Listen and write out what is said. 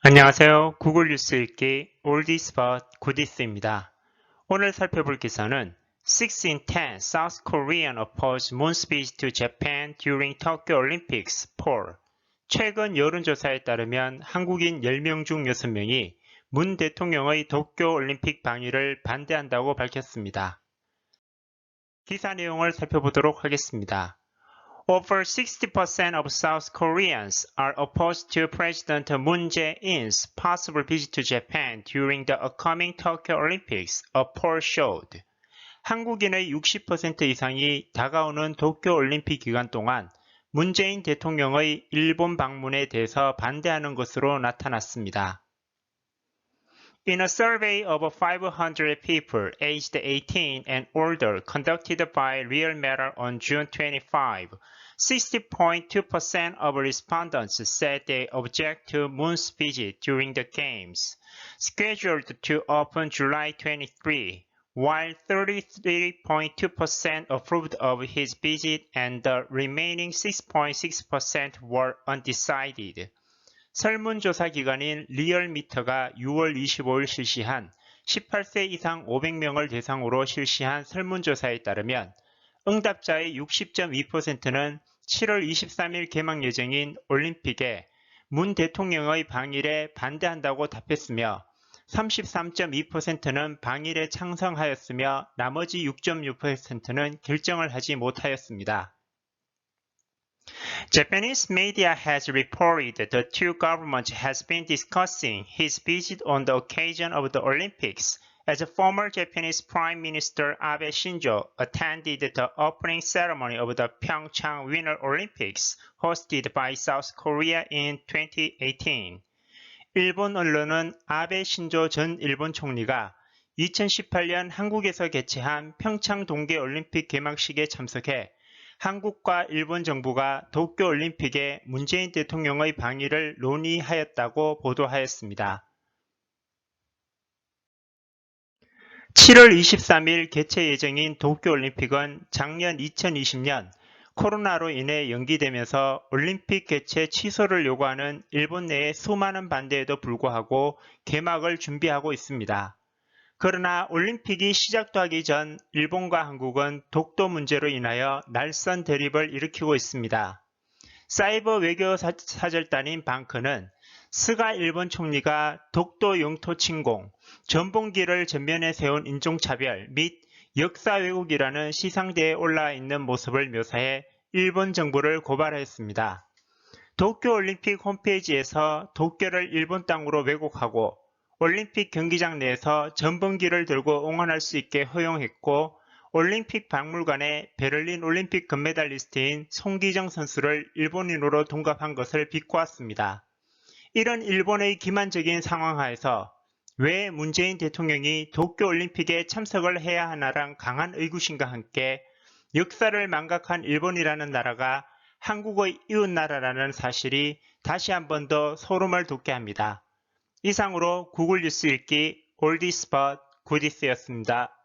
안녕하세요. 구글 뉴스 읽기 올디스 but 굿디스입니다. 오늘 살펴볼 기사는 6 in 10 South Korean oppose moon speech to Japan during Tokyo Olympics poll. 최근 여론조사에 따르면 한국인 10명 중 6명이 문 대통령의 도쿄 올림픽 방위를 반대한다고 밝혔습니다. 기사 내용을 살펴보도록 하겠습니다. Over 60% of South Koreans are opposed to President Moon Jae-in's possible visit to Japan during the upcoming Tokyo Olympics, a poll showed. 한국인의 60% 이상이 다가오는 도쿄 올림픽 기간 동안 문재인 대통령의 일본 방문에 대해서 반대하는 것으로 나타났습니다. In a survey of 500 people aged 18 and older conducted by Real Matter on June 25, 60.2% of respondents said they object to Moon's visit during the Games, scheduled to open July 23, while 33.2% approved of his visit and the remaining 6.6% were undecided. 설문조사 기관인 리얼미터가 6월 25일 실시한 18세 이상 500명을 대상으로 실시한 설문조사에 따르면 응답자의 60.2%는 7월 23일 개막 예정인 올림픽에 문 대통령의 방일에 반대한다고 답했으며 33.2%는 방일에 찬성하였으며 나머지 6.6%는 결정을 하지 못하였습니다. Japanese media has reported the two governments has been discussing his visit on the occasion of the Olympics as former Japanese Prime Minister Abe Shinzo attended the opening ceremony of the Pyeongchang Winter Olympics hosted by South Korea in 2018. 일본 언론은 아베 신조 전 일본 총리가 2018년 한국에서 개최한 평창 동계올림픽 개막식에 참석해 한국과 일본 정부가 도쿄올림픽에 문재인 대통령의 방위를 논의하였다고 보도하였습니다. 7월 23일 개최 예정인 도쿄올림픽은 작년 2020년 코로나로 인해 연기되면서 올림픽 개최 취소를 요구하는 일본 내의 수많은 반대에도 불구하고 개막을 준비하고 있습니다. 그러나 올림픽이 시작도 하기 전 일본과 한국은 독도 문제로 인하여 날선 대립을 일으키고 있습니다. 사이버 외교 사절단인 방크는 스가 일본 총리가 독도 영토 침공, 전봉기를 전면에 세운 인종차별 및 역사 왜곡이라는 시상대에 올라와 있는 모습을 묘사해 일본 정부를 고발했습니다. 도쿄올림픽 홈페이지에서 도쿄를 일본 땅으로 왜곡하고 올림픽 경기장 내에서 전범기를 들고 응원할 수 있게 허용했고 올림픽 박물관에 베를린 올림픽 금메달리스트인 송기정 선수를 일본인으로 동갑한 것을 비꼬았습니다. 이런 일본의 기만적인 상황 하에서 왜 문재인 대통령이 도쿄올림픽에 참석을 해야 하나랑 강한 의구심과 함께 역사를 망각한 일본이라는 나라가 한국의 이웃나라라는 사실이 다시 한 번 더 소름을 돋게 합니다. 이상으로 구글 뉴스 읽기 올디스팟 굿디스였습니다.